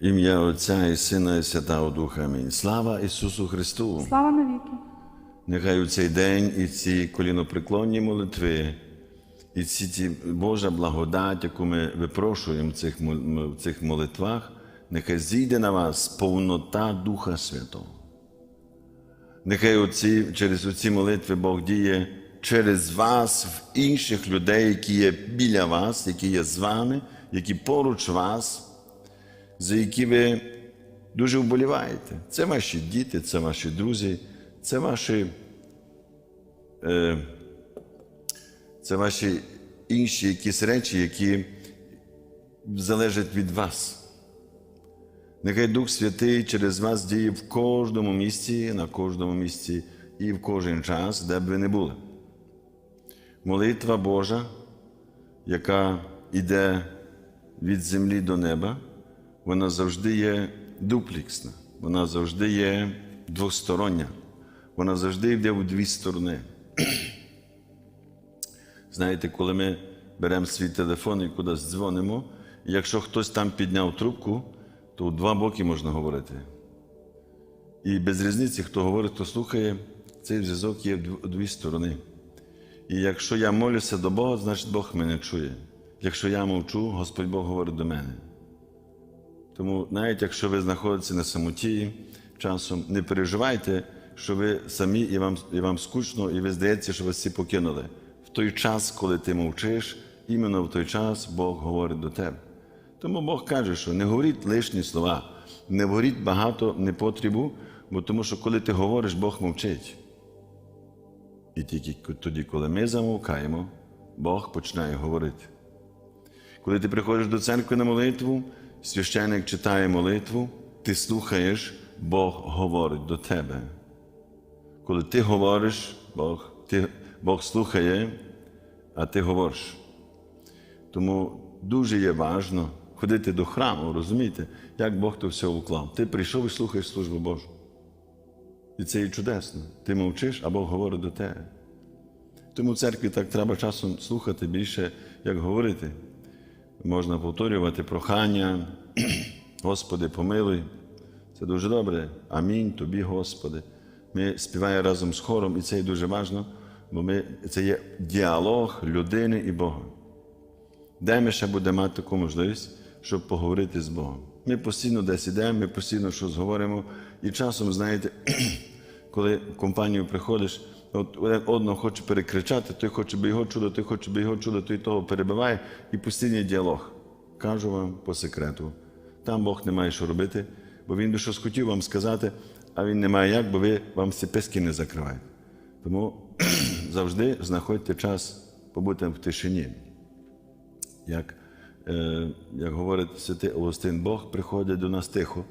Ім'я Отця і Сина, і Святого Духа. Амінь. Слава Ісусу Христу! Слава навіки! Нехай у цей день і ці колінопреклонні молитви, і ці ці Божа благодать, яку ми випрошуємо в цих, в цих молитвах, нехай зійде на вас повнота Духа Святого. Нехай оці, через оці молитви Бог діє через вас в інших людей, які є біля вас, які є з вами, які поруч вас, за які ви дуже вболіваєте. Це ваші діти, це ваші друзі, це ваші, е, це ваші інші якісь речі, які залежать від вас. Нехай Дух Святий через вас діє в кожному місці, на кожному місці і в кожен час, де б ви не були. Молитва Божа, яка йде від землі до неба, вона завжди є дупліксна, вона завжди є двостороння, вона завжди йде в дві сторони. Знаєте, коли ми беремо свій телефон і кудись дзвонимо, і якщо хтось там підняв трубку, то у два боки можна говорити. І без різниці, хто говорить, хто слухає, цей зв'язок є у дві сторони. І якщо я молюся до Бога, значить Бог мене чує. Якщо я мовчу, Господь Бог говорить до мене. Тому навіть якщо ви знаходитеся на самоті часом, не переживайте, що ви самі і вам, і вам скучно, і ви здається, що вас всі покинули. В той час, коли ти мовчиш, іменно в той час Бог говорить до тебе. Тому Бог каже, що не говоріть лишні слова, не говоріть багато непотрібу, бо тому що коли ти говориш, Бог мовчить. І тільки тоді, коли ми замовкаємо, Бог починає говорити. Коли ти приходиш до церкви на молитву, священник читає молитву, ти слухаєш, Бог говорить до тебе. Коли ти говориш, Бог, ти, Бог слухає, а ти говориш. Тому дуже є важно ходити до храму, розумієте, як Бог то все уклав. Ти прийшов і слухаєш службу Божу. І це і чудесно. Ти мовчиш, а Бог говорить до тебе. Тому в церкві так треба часом слухати більше, як говорити. Можна повторювати прохання, Господи, помилуй. Це дуже добре. Амінь Тобі, Господи. Ми співаємо разом з хором, і це є дуже важливо, бо ми, це є діалог людини і Бога. Де ми ще будемо мати таку можливість, щоб поговорити з Богом? Ми постійно десь ідемо, ми постійно щось говоримо, і часом, знаєте, коли в компанію приходиш, от одного хоче перекричати, той хоче би його чули, той хоче би його чули, той того перебиває, і постійний діалог. Кажу вам по секрету. Там Бог не має що робити, бо Він би щось хотів вам сказати, а він не має як, бо ви вам всі писки не закриваєте. Тому завжди знаходьте час побути в тишині. Як, е, як говорить святий Августин, Бог приходить до нас тихо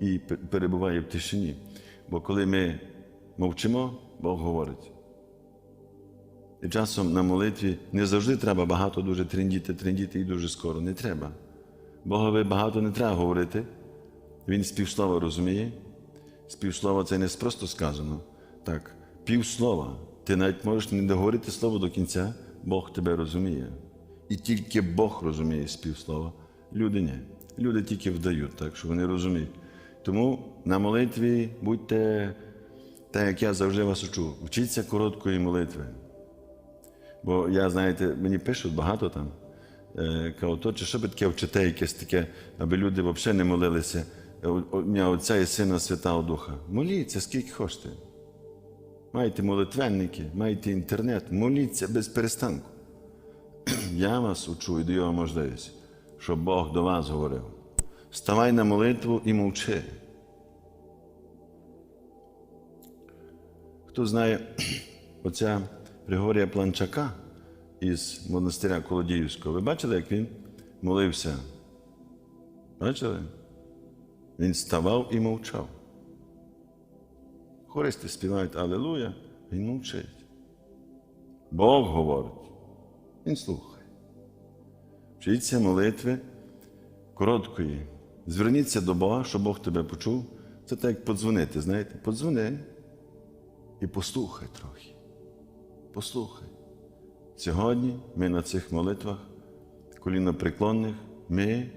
і перебуває в тишині. Бо коли ми мовчимо, Бог говорить. І часом на молитві не завжди треба багато дуже трендіти, трендіти і дуже скоро. Не треба. Богові багато не треба говорити. Він співслова розуміє. Співслова це не просто сказано. Так, півслова. Ти навіть можеш не договорити слово до кінця, Бог тебе розуміє. І тільки Бог розуміє співслова. Люди ні. Люди тільки вдають, так що вони розуміють. Тому на молитві будьте, так як я завжди вас учу, вчіться короткої молитви. Бо я, знаєте, мені пишуть багато там. Е, кажуть, то чи що ви таке вчите, якесь таке, аби люди взагалі не молилися. Е, о- о- Отця і Сина Святого Духа. Моліться, скільки хочете. Маєте молитвенники, маєте інтернет, моліться без перестанку. Я вас учу і даю вам можливість, щоб Бог до вас говорив. Ставай на молитву і мовчи. Хто знає оця Григорія Планчака із монастиря Колодіївського, ви бачили, як він молився? Бачили? Він ставав і мовчав. Хористи співають Алелуя, він мовчить. Бог говорить, він слухає. Вчіться молитви короткої. Зверніться до Бога, щоб Бог тебе почув. Це так, як подзвонити, знаєте? Подзвони і послухай трохи. Послухай. Сьогодні ми на цих молитвах колінопреклонних, ми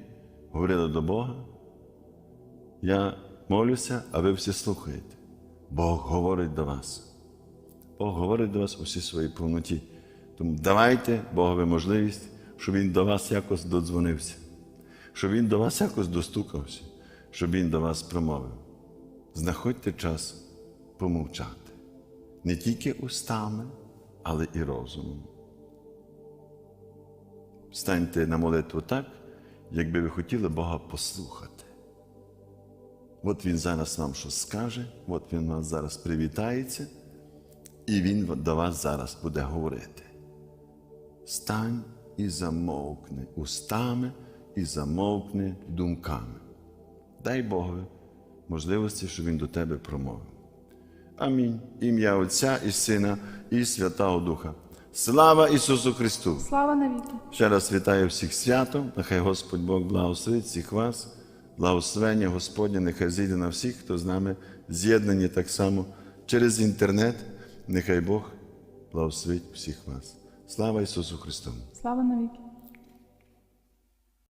говорили до Бога, Я молюся, а ви всі слухаєте. Бог говорить до вас. Бог говорить до вас у всій своїй повноті. Тому давайте Богові можливість, щоб Він до вас якось додзвонився, щоб Він до вас якось достукався, щоб Він до вас промовив. Знаходьте час помовчати. Не тільки устами, але і розумом. Станьте на молитву так, якби ви хотіли Бога послухати. От Він зараз вам щось скаже, от Він вас зараз привітається, і Він до вас зараз буде говорити. Стань і замовкни устами і замовкни думками. Дай Богові можливості, щоб Він до тебе промовив. Амінь. Ім'я Отця і Сина, і Святого Духа. Слава Ісусу Христу! Слава навіки! Ще раз вітаю всіх святом, нехай Господь Бог благословить всіх вас, благословення Господня, нехай зійде на всіх, хто з нами з'єднані так само через інтернет. Нехай Бог благословить всіх вас. Слава Ісусу Христу! Слава навіки!